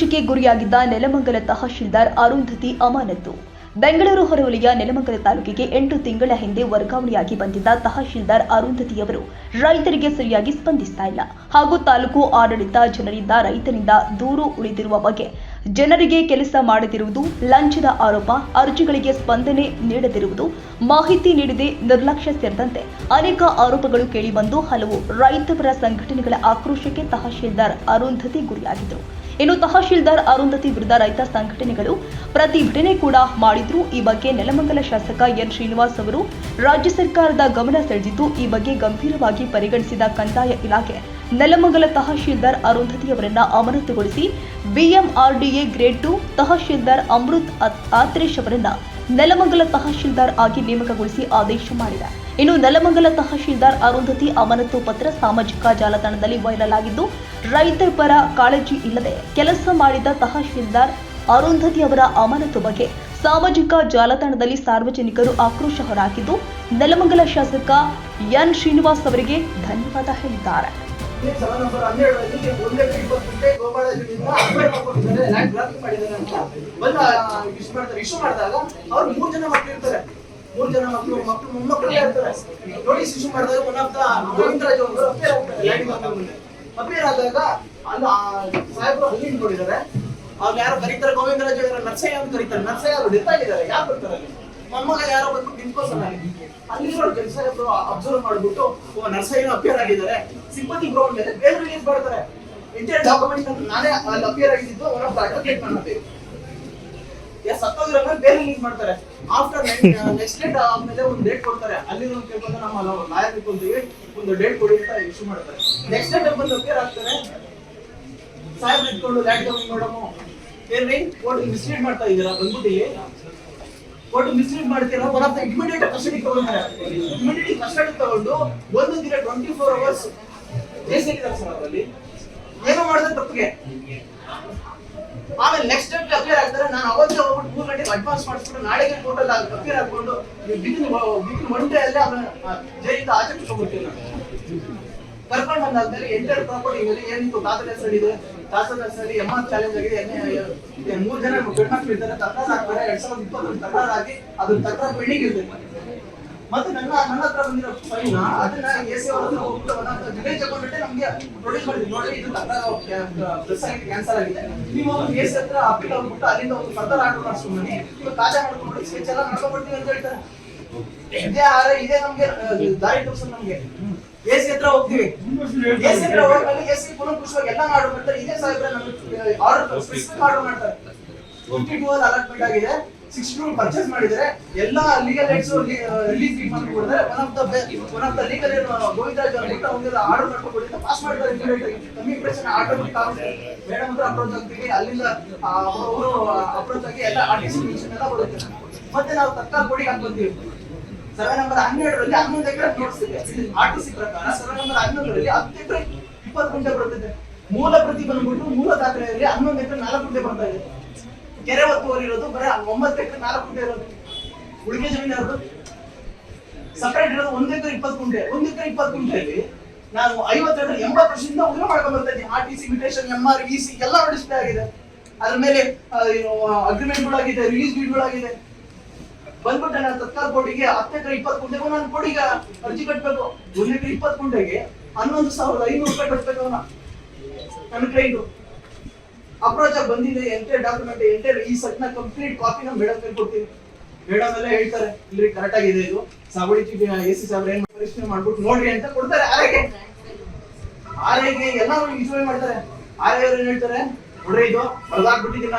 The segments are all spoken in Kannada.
ಆಕ್ರೋಶಕ್ಕೆ ಗುರಿಯಾಗಿದ್ದ ನೆಲಮಂಗಲ ತಹಶೀಲ್ದಾರ್ ಅರುಂಧತಿ ಅಮಾನತು ಬೆಂಗಳೂರು ಹೊರವಲಯ ನೆಲಮಂಗಲ ತಾಲೂಕಿಗೆ ಎಂಟು ತಿಂಗಳ ಹಿಂದೆ ವರ್ಗಾವಣೆಯಾಗಿ ಬಂದಿದ್ದ ತಹಶೀಲ್ದಾರ್ ಅರುಂಧತಿಯವರು ರೈತರಿಗೆ ಸರಿಯಾಗಿ ಸ್ಪಂದಿಸ್ತಾ ಇಲ್ಲ. ಹಾಗೂ ತಾಲೂಕು ಆಡಳಿತ ಜನರಿಂದ ರೈತರಿಂದ ದೂರು ಉಳಿದಿರುವ ಬಗ್ಗೆ ಜನರಿಗೆ ಕೆಲಸ ಮಾಡದಿರುವುದು ಲಂಚದ ಆರೋಪ, ಅರ್ಜಿಗಳಿಗೆ ಸ್ಪಂದನೆ ನೀಡದಿರುವುದು ಮಾಹಿತಿ ನೀಡದೆ ನಿರ್ಲಕ್ಷ್ಯ ಸೇರಿದಂತೆ ಅನೇಕ ಆರೋಪಗಳು ಕೇಳಿಬಂದು ಹಲವು ರೈತಪರ ಸಂಘಟನೆಗಳ ಆಕ್ರೋಶಕ್ಕೆ ತಹಶೀಲ್ದಾರ್ ಅರುಂಧತಿ ಗುರಿಯಾಗಿದ್ದರು. ಇನ್ನು ತಹಶೀಲ್ದಾರ್ ಅರುಂಧತಿ ವಿರುದ್ಧ ರೈತ ಸಂಘಟನೆಗಳು ಪ್ರತಿಭಟನೆ ಕೂಡ ಮಾಡಿದ್ರು. ಈ ಬಗ್ಗೆ ನೆಲಮಂಗಲ ಶಾಸಕ ಎನ್ ಶ್ರೀನಿವಾಸ್ ಅವರು ರಾಜ್ಯ ಸರ್ಕಾರದ ಗಮನ ಸೆಳೆದಿದ್ದು, ಈ ಬಗ್ಗೆ ಗಂಭೀರವಾಗಿ ಪರಿಗಣಿಸಿದ ಕಂದಾಯ ಇಲಾಖೆ ನೆಲಮಂಗಲ ತಹಶೀಲ್ದಾರ್ ಅರುಂಧತಿ ಅವರನ್ನ ಅಮಾನತುಗೊಳಿಸಿ ಬಿಎಂಆರ್ಡಿಎ ಗ್ರೇಡ್ ಟು ತಹಶೀಲ್ದಾರ್ ಅಮೃತ್ ಆತ್- ಆತ್ರೇಶ್ ಅವರನ್ನ ನೆಲಮಂಗಲ ತಹಶೀಲ್ದಾರ್ ಆಗಿ ನೇಮಕಗೊಳಿಸಿ ಆದೇಶ ಮಾಡಿದೆ. ಇನ್ನು ನೆಲಮಂಗಲ ತಹಶೀಲ್ದಾರ್ ಅರುಂಧತಿ ಅಮಾನತು ಪತ್ರ ಸಾಮಾಜಿಕ ಜಾಲತಾಣದಲ್ಲಿ ವೈರಲ್ ಆಗಿದ್ದು, ರೈತರ ಪರ ಕಾಳಜಿ ಇಲ್ಲದೆ ಕೆಲಸ ಮಾಡಿದ ತಹಶೀಲ್ದಾರ್ ಅರುಂಧತಿ ಅವರ ಅಮಾನತು ಬಗ್ಗೆ ಸಾಮಾಜಿಕ ಜಾಲತಾಣದಲ್ಲಿ ಸಾರ್ವಜನಿಕರು ಆಕ್ರೋಶ ಹೊರಹಾಕಿದ್ದು, ನೆಲಮಂಗಲ ಶಾಸಕ ಎನ್ ಶ್ರೀನಿವಾಸ್ ಅವರಿಗೆ ಧನ್ಯವಾದ ಹೇಳಿದ್ದಾರೆ. ಇಲ್ಲಿ ಸಭಾ ನಂಬರ್ ಒಂದೇ ಇಪ್ಪತ್ತು ಗಂಟೆ ಬಂದ ಇಶ್ಯೂ ಮಾಡ್ತಾರೆ. ಇಶ್ಯೂ ಮಾಡಿದಾಗ ಅವ್ರು ಮೂರ್ ಜನ ಮಕ್ಳು ಇರ್ತಾರೆ. ಮೂರ್ ಜನ ಮಕ್ಳು ಮಕ್ಳು ಮೊಮ್ಮಕ್ಕಳು ಇರ್ತಾರೆ. ನೋಟಿಸ್ ಇಶ್ಯೂ ಮಾಡಿದಾಗ ಒನ್ ಅವರು ಅಪೇರ್ ಅಪೇರ್ ಆದಾಗ ಅಲ್ಲಿ ಸಾಹೇಬರು ಅಲ್ಲಿ ಯಾರು ಕರೀತಾರೆ, ಗೋವಿಂದರಾಜ್ ಅವರ ನರ್ಸಯ್ಯ ಅಂತ ಕರೀತಾರೆ. ನರ್ಸಯ್ಯ ಅವರು ಡೆತ್ ಆಗಿದ್ದಾರೆ. ಯಾರು ಬರ್ತಾರೆ ಅಲ್ಲಿ? ಮೊಮ್ಮಗ ಯಾರೋ ಬಂದು ನಿಂತ್ಕೋತಾರೆ ಅಲ್ಲಿರೋ ಕೆಲಸ ಅಬ್ಸರ್ವ್ ಮಾಡ್ಬಿಟ್ಟು, ಓ ನರ್ಸಯ್ಯನ ಅಪಿಯರ್ ಆಗಿದ್ದಾರೆ. ಸಿಂಪತಿ ಗ್ರೌಂಡ್ ಮೇಲೆ ಬೇರೆ ರಿಲೀಸ್ ಮಾಡ್ತಾರೆ. ಇಂಟರ್ ಡಾಕ್ಯುಮೆಂಟ್ ನಾನೇ ಅಲ್ಲಿ ಅಪಿಯರ್ ಆಗಿದ್ದು, ಅವರ ಅಡ್ವೊಕೇಟ್ ನನ್ನ ಸತ್ತೋಗಿರೋ ಬೇರೆ ರಿಲೀಸ್ ಮಾಡ್ತಾರೆ. ಆಫ್ಟರ್ ನೆಕ್ಸ್ಟ್ ಡೇಟ್ ಆದ್ಮೇಲೆ ಒಂದು ಡೇಟ್ ಕೊಡ್ತಾರೆ. ಅಲ್ಲಿ ಒಂದು ಕೇಳ್ಕೊಂಡು ನಮ್ಮ ಲಾಯರ್ ಒಂದು ಡೇಟ್ ಕೊಡಿ ಅಂತ ಇಶ್ಯೂ ಮಾಡ್ತಾರೆ. ನೆಕ್ಸ್ಟ್ ಡೇಟ್ ಬಂದು ಅಪಿಯರ್ ಆಗ್ತಾರೆ. ಸಾಹೇಬ್ ಇಟ್ಕೊಂಡು ಲ್ಯಾಂಡ್ ಕಮಿಂಗ್ ಮೇಡಮ್. ಏನ್ರಿ? ಮಿಸ್ಲೀಡ್ ಮಾಡ್ತಾ ಇದ್ದೀರಾ ಬಂದ್ಬಿಟ್ಟು ಇಲ್ಲಿ ಮಿಸ್ಯೂಸ್ ಮಾಡ್ತೀರಾ? One of the immediate custody ತಗೊಂಡ್ರೆ ಇಮಿಡಿಯೇಟ್ ಕಸ್ಟಡಿ ತಗೊಂಡು ಒಂದು ದಿನ ಟ್ವೆಂಟಿ ಫೋರ್ ಅವರ್ಸ್ ಬೇಸಿದ್ದಾರೆ ಸರ್ ಅದರಲ್ಲಿ. ಏನೋ ಮಾಡಿದ್ರೆ ತಪ್ಪಿಗೆ. ಆಮೇಲೆ ನೆಕ್ಸ್ಟ್ ಡೇ ಅಪಿಯರ್ ಆಗ್ತಾರೆ. ನಾನು ಅವತ್ತೇ ಹೋಗ್ಬಿಟ್ಟು ಮೂರು ಗಂಟೆಗೆ ಅಡ್ವಾನ್ಸ್ ಮಾಡಿಸ್ಬಿಟ್ಟು ನಾಳೆಗೆ ಟೋಟಲ್ ಅಪಿಯರ್ ಹಾಕೊಂಡು ಬಿಗಿನ್ ಬಿಗಿನ್ ಡೇ ಅಲ್ಲೇ ಅವನ ಜೈಲಿಂದ ಆಚೆ ನಾನು. ಕರ್ಕೊಂಡು ಬಂದಾದ್ಮೇಲೆ ಎಂಟರ್ ಪ್ರಾಪರ್ಟಿ ಏನಿತ್ತು ಸರ್ ಹೆಸರಿದೆ? ತಾತನ ಸರಿ ಚಾಲೆಂಜ್ ಆಗಿದೆ, ಎಣ್ಣೆ ಮೂರು ಜನ ಗಂಡ್ಮಕ್ಳು ಇದ್ದಾರೆ, ತಕರಾರು ಹಾಕ್ತಾರೆ, ಎರಡ್ ಸಾವಿರದ ಇಪ್ಪತ್ತೊಂದು ತಕರಾರು ಆಗಿ ಅದ್ರ ತಕರಾರು ಪೆಂಡಿಂಗ್ ಮತ್ತೆ ನನ್ನ ಬಂದಿರೋ ಫೈನ್ ಅದನ್ನ ಎ ಅವ್ರ ಹತ್ರ ಹೋಗ್ಬಿಟ್ಟು ತಗೊಂಡ್ಬಿಟ್ಟೆ ನಮ್ಗೆ ಪ್ರೊಡ್ಯೂಸ್ ಮಾಡಿದ್ವಿ ನೋಡಿ ಇದು ತಕರಾರು ಪ್ರೆಸ್ ಆಗಿ ಕ್ಯಾನ್ಸಲ್ ಆಗಿದೆ. ನೀವು ಎ ಸಿ ಹತ್ರ ಅಪೀಲ್ ಹೋಗ್ಬಿಟ್ಟು ಅಲ್ಲಿಂದ ಒಂದು ಫರ್ದರ್ ಆರ್ಡರ್ ಮಾಡಿಸ್ಕೊಂಡು ಬನ್ನಿ. ತಾಜಾ ಮಾಡ್ಕೊಂಡು ಸ್ಕೆಚ್ ಎಲ್ಲ ಮಾಡ್ಕೊಂಡ್ಬಿಡ್ತೀವಿ ಅಂತ ಹೇಳ್ತಾರೆ. ಇದೇ, ಆದ್ರೆ ಇದೇ ನಮ್ಗೆ ದಾರಿ ತೋರ್ಸೋದು ನಮ್ಗೆ. ಎ ಹತ್ರ ಹೋಗ್ತೀವಿ. ಎ ಸಿ ಹತ್ರ ಹೋದ್ಮೇಲೆ ಎ ಸಿ ಪುನಃ ಪುಷ್ಪವಾಗಿ ಎಲ್ಲ ಆರ್ಡರ್ ಮಾಡ್ತಾರೆ ಇದೇ ಸಾಹೇಬ್ರೆ ನಮ್ಗೆ ಆರ್ಡರ್ ಸ್ಪೆಸಿಫಿಕ್ ಆರ್ಡರ್ ಮಾಡ್ತಾರೆ. ಫಿಫ್ಟಿ ಟೂ ಅಲ್ಲಿ ಅಲಾಟ್ಮೆಂಟ್ ಆಗಿದೆ. ಸಿಕ್ಸ್ ರೂಮ್ ಪರ್ಚೇಸ್ ಮಾಡಿದರೆ ಎಲ್ಲ ಲೀಗಲ್ ರೈಟ್ಸ್ ರಿಲೀಸ್ ಮಾಡಿ ಕೊಡ್ತಾರೆ. One of the one of the legal Govindraj ಅವ್ರಿಗೆ ಅವ್ರಿಗೆ ಆರ್ಡರ್ ಮಾಡ್ಕೊಂಡು ಕೊಡಿ ಪಾಸ್ ಮಾಡ್ತಾರೆ ಕಮ್ಮಿ ಕಮ್ಯುನಿಕೇಶನ್ ಆಟೋಮೆಟಿಕ್ ಆಗುತ್ತೆ ಮೇಡಮ್ ಹತ್ರ ಅಪ್ರೋಚ್ ಆಗ್ತೀವಿ. ಅಲ್ಲಿಂದ ಅವರು ಅಪ್ರೋಚ್ ಆಗಿ ಎಲ್ಲ ಆರ್ಟಿಸಿಪೇಷನ್ ಎಲ್ಲ ಕೊಡುತ್ತೆ. ಮತ್ತೆ ನಾವು ತತ್ಕಾಲ ಕೊಡಿ ಹಾಕ್ಬಂತೀವಿ ಸರ್ವೆ ನಂಬರ್ ಹನ್ನೆರಡರಲ್ಲಿ ಹನ್ನೊಂದು ಎಕರೆ ತೋರಿಸ್ತಿದೆ ಆರ್ ಟಿ ಸಿ ಪ್ರಕಾರ ಸರ್ವೆ ನಂಬರ್ ಹನ್ನೊಂದರಲ್ಲಿ ಹತ್ತು ಎಕರೆ ಇಪ್ಪತ್ತು ಗುಂಟೆ ಬರುತ್ತಿದೆ. ಮೂಲ ಪ್ರತಿ ಬಂದ್ಬಿಟ್ಟು ಮೂಲ ದಾಖಲೆಯಲ್ಲಿ ಹನ್ನೊಂದು ಎಕರೆ ನಾಲ್ಕು ಗುಂಟೆ ಬರ್ತಾ ಇದೆ. ಕೆರೆ ಒತ್ತುವರಿ ಇರೋದು ಬರೀ ಒಂಬತ್ತು ಎಕರೆ ನಾಲ್ಕು ಗುಂಟೆ ಇರೋದು. ಉಳಿಕೆ ಜಮೀನು ಯಾರ್ದು? ಸಪರೇಟ್ ಇರೋದು ಒಂದ್ ಎಕರೆ ಇಪ್ಪತ್ತು ಗುಂಟೆ. ಒಂದ್ ಎಕರೆ ಇಪ್ಪತ್ತು ಗುಂಟೆಯಲ್ಲಿ ನಾನು ಐವತ್ತೆರಡು ಎಂಬತ್ತು ವರ್ಷದಿಂದ ಉಳಿಮೆ ಮಾಡ್ಕೊಂಡು ಬರ್ತಾ ಇದ್ದೀನಿ. R T C mutation M R E C ಎಲ್ಲ ಆಗಿದೆ. ಅದ್ರ ಮೇಲೆ ಅಗ್ರಿಮೆಂಟ್ಗಳಾಗಿದೆ ರಿಲೀಸ್ ಡೀಡ್ಗಳಾಗಿದೆ ಬಂದ್ಬಿಟ್ಟೆ ನಾನು ಕೋಟಿಗೆ, ಹತ್ತು ಎಕರೆ ಇಪ್ಪತ್ತು ಗುಂಟೆಗೂ ನಾನು ಕೋಟಿಗೆ ಅರ್ಜಿ ಕಟ್ಟಬೇಕು ಒಂದು ಎಕರೆ ಇಪ್ಪತ್ತು ಗುಂಟೆಗೆ ಹನ್ನೊಂದು ಸಾವಿರದ ಐನೂರು ರೂಪಾಯಿ ಕಟ್ಟಬೇಕು ಅವನ. ನನ್ನ ಕ್ಲೈಂಟು ಅಪ್ರೋಚ್ ಆಗಿ ಬಂದಿದೆ, ಎಂಟೇ ಡಾಕ್ಯುಮೆಂಟ್ ಎಂಟೇ ಈ ಸೆಟ್ನ ಕಂಪ್ಲೀಟ್ ಕಾಪಿ ನಮ್ಮ ಮೇಡಮ್ ಕೈ ಕೊಡ್ತೀವಿ ಮೇಡಮ್ ಎಲ್ಲ ಹೇಳ್ತಾರೆ, ಇಲ್ರಿ ಕರೆಕ್ಟ್ ಆಗಿದೆ ಇದು. ಸಾವಳಿ ಎ ಸಿ ಸಾಬ್ರ ಏನ್ ಮಾಡ್ಬಿಟ್ಟು ನೋಡ್ರಿ ಅಂತ ಕೊಡ್ತಾರೆ ಆರೈಕೆ ಆರೈಕೆ ಎಲ್ಲ ಇಂಜಾಯ್ ಮಾಡ್ತಾರೆ. ಆರೈ ಅವ್ರು ಏನ್ ಹೇಳ್ತಾರೆ, ನೋಡ್ರಿ ಇದು, ಬರದಾಕ್ಬಿಟ್ಟಿದ್ದೀನ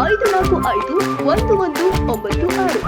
ಐದು ನಾಲ್ಕು ಐದು ಒಂದು ಒಂದು ಒಂಬತ್ತು ಆರು.